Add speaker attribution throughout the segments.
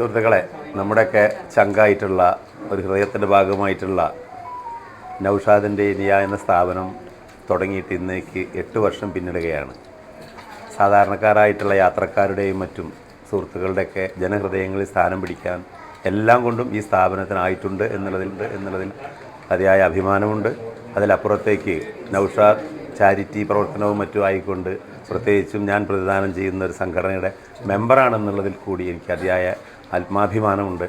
Speaker 1: സുഹൃത്തുക്കളെ നമ്മുടെയൊക്കെ ചങ്കായിട്ടുള്ള ഒരു ഹൃദയത്തിന്റെ ഭാഗമായിട്ടുള്ള നൗഷാദിന്റെ ഇനിയ എന്ന സ്ഥാപനം തുടങ്ങിയിട്ട് ഇന്നേക്ക് എട്ട് വർഷം പിന്നിടുകയാണ്. സാധാരണക്കാരായിട്ടുള്ള യാത്രക്കാരുടെയും മറ്റും സുഹൃത്തുക്കളുടെയൊക്കെ ജനഹൃദയങ്ങളിൽ സ്ഥാനം പിടിക്കാൻ എല്ലാം കൊണ്ടും ഈ സ്ഥാപനത്തിനായിട്ടുണ്ട് എന്നുള്ളതിൽ എന്നുള്ളതിൽ അതിയായ അഭിമാനമുണ്ട്. അതിലപ്പുറത്തേക്ക് നൗഷാദ് ചാരിറ്റി പ്രവർത്തനവും മറ്റും ആയിക്കൊണ്ട് പ്രത്യേകിച്ചും ഞാൻ പ്രതിദാനം ചെയ്യുന്ന ഒരു സംഘടനയുടെ മെമ്പറാണെന്നുള്ളതിൽ കൂടി എനിക്ക് അതിയായ ആത്മാഭിമാനമുണ്ട്.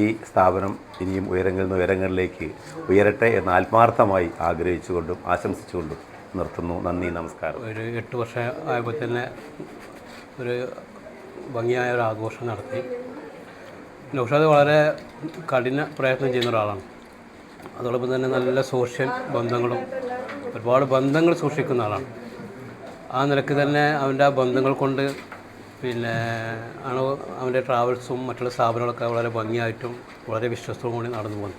Speaker 1: ഈ സ്ഥാപനം ഇനിയും ഉയരങ്ങളിൽ നിന്ന് ഉയരങ്ങളിലേക്ക് ഉയരട്ടെ എന്ന് ആത്മാർത്ഥമായി ആഗ്രഹിച്ചുകൊണ്ടും ആശംസിച്ചുകൊണ്ടും നിർത്തുന്നു. നന്ദി നമസ്കാരം.
Speaker 2: ഒരു എട്ട് വർഷം ആയപ്പോൾ തന്നെ ഒരു ഭംഗിയായ ഒരു ആഘോഷം നടത്തി. നൗഷാദ് വളരെ കഠിന പ്രയത്നം ചെയ്യുന്ന ഒരാളാണ്. അതോടൊപ്പം തന്നെ നല്ല സോഷ്യൽ ബന്ധങ്ങളും ഒരുപാട് ബന്ധങ്ങൾ സൂക്ഷിക്കുന്ന ആളാണ്. ആ നിലയ്ക്ക് തന്നെ അവന്റെ ആ ബന്ധങ്ങൾ കൊണ്ട് പിന്നെ ആണ് അവന്റെ ട്രാവൽസും മറ്റുള്ള സ്ഥാപനങ്ങളൊക്കെ വളരെ ഭംഗിയായിട്ടും വളരെ വിശ്വസ്തവും കൂടി നടന്നു പോകുന്നു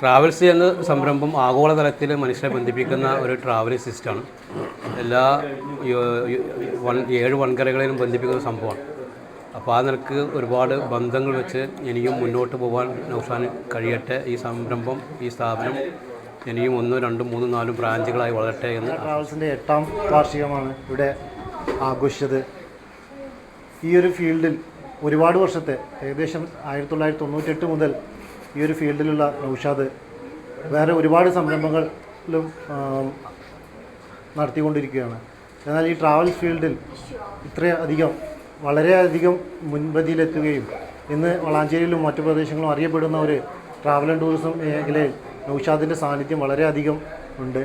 Speaker 2: ട്രാവൽസ് എന്ന സംരംഭം ആഗോളതലത്തിൽ മനുഷ്യരെ ബന്ധിപ്പിക്കുന്ന ഒരു ട്രാവലിംഗ് സിസ്റ്റമാണ്. എല്ലാ ഏഴ് വൻകരകളെയും ബന്ധിപ്പിക്കുന്ന സംഭവമാണ്. അപ്പോൾ ആ നിലയ്ക്ക് ഒരുപാട് ബന്ധങ്ങൾ വെച്ച് എനിക്കും മുന്നോട്ട് പോകാൻ നൗഷാന് കഴിയട്ടെ ഈ സംരംഭം ഈ സ്ഥാപനം ഇനിയും ഒന്നും രണ്ടും മൂന്നും നാലും ബ്രാഞ്ചുകളായി വളരട്ടെ എന്ന്
Speaker 3: ട്രാവൽസിന്റെ എട്ടാം വാർഷികമാണ് ഇവിടെ ആഘോഷിച്ചത്. ഈ ഒരു ഫീൽഡിൽ ഒരുപാട് വർഷത്തെ ഏകദേശം ആയിരത്തി തൊള്ളായിരത്തി തൊണ്ണൂറ്റെട്ട് മുതൽ ഈ ഒരു ഫീൽഡിലുള്ള നൗഷാദ് വേറെ ഒരുപാട് സംരംഭങ്ങളിലും നടത്തിക്കൊണ്ടിരിക്കുകയാണ്. എന്നാൽ ഈ ട്രാവൽ ഫീൽഡിൽ ഇത്രയധികം വളരെയധികം മുൻപതിയിലെത്തുകയും ഇന്ന് വളാഞ്ചേരിയിലും മറ്റു പ്രദേശങ്ങളും അറിയപ്പെടുന്ന ഒരു ട്രാവൽ ആൻഡ് ടൂറിസം മേഖലയിൽ നൗഷാദിന്റെ സാന്നിധ്യം വളരെയധികം ഉണ്ട്.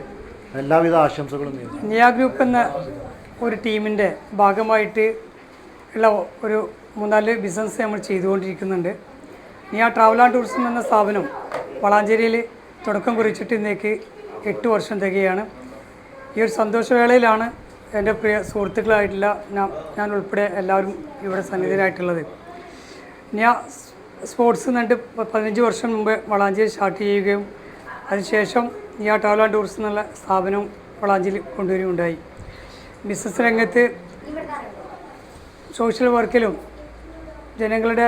Speaker 3: എല്ലാവിധ ആശംസകളും നേരുന്നു.
Speaker 4: നിയ ഗ്രൂപ്പ് എന്ന ഒരു ടീമിന്റെ ഭാഗമായിട്ട് ഉള്ള ഒരു മൂന്നാൽ ബിസിനസ് നമ്മൾ ചെയ്തുകൊണ്ടിരിക്കുന്നുണ്ട്. നിയ ട്രാവൽ ആൻഡ് ടൂറിസം എന്ന സ്ഥാപനം വളാഞ്ചേരിയിൽ തുടക്കം കുറിച്ചിട്ട് ഇന്നേക്ക് എട്ട് വർഷം തികയാണ്. ഈ ഒരു സന്തോഷവേളയിലാണ് എന്റെ പ്രിയ സുഹൃത്തുക്കളായിട്ടുള്ള ഞാൻ ഞാൻ ഉൾപ്പെടെ എല്ലാവരും ഇവിടെ സന്നിധിയിലായിട്ടുള്ളത് ഞാൻ സ്പോർട്സ് എന്നിട്ട് പതിനഞ്ച് വർഷം മുമ്പ് വളാഞ്ചേരി സ്റ്റാർട്ട് ചെയ്യുകയും അതിനുശേഷം ഞാൻ ട്രാവൽ ആൻഡ് ടൂറിസം എന്നുള്ള സ്ഥാപനം വളാഞ്ചേരി കൊണ്ടുവരികയുണ്ടായി. ബിസിനസ് രംഗത്ത് സോഷ്യൽ വർക്കിലും ജനങ്ങളുടെ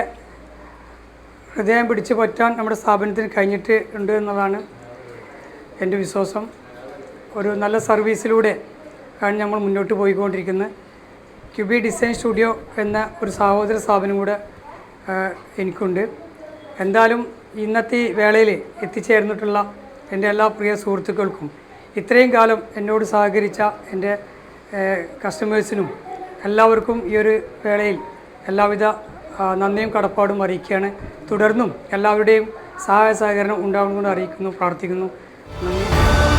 Speaker 4: ഹൃദയം പിടിച്ചു പറ്റാൻ നമ്മുടെ സ്ഥാപനത്തിന് കഴിഞ്ഞിട്ട് ഉണ്ട് എന്നതാണ് എന്റെ വിശ്വാസം. ഒരു നല്ല സർവീസിലൂടെ ആണ് നമ്മൾ മുന്നോട്ട് പോയിക്കൊണ്ടിരിക്കുന്നത്. ക്യൂബി ഡിസൈൻ സ്റ്റുഡിയോ എന്ന ഒരു സഹോദര സ്ഥാപനം കൂടെ എനിക്കുണ്ട്. എന്തായാലും ഇന്നത്തെ ഈ വേളയിൽ എത്തിച്ചേർന്നിട്ടുള്ള എന്റെ എല്ലാ പ്രിയ സുഹൃത്തുക്കൾക്കും ഇത്രയും കാലം എന്നോട് സഹകരിച്ച എന്റെ കസ്റ്റമേഴ്സിനും എല്ലാവർക്കും ഈ ഒരു വേളയിൽ എല്ലാവിധ നന്ദിയും കടപ്പാടും അറിയിക്കുകയാണ്. തുടർന്നും എല്ലാവരുടെയും സഹായ സഹകരണം ഉണ്ടാകുമെന്ന് അറിയിക്കുന്നു പ്രാർത്ഥിക്കുന്നു. നന്ദി.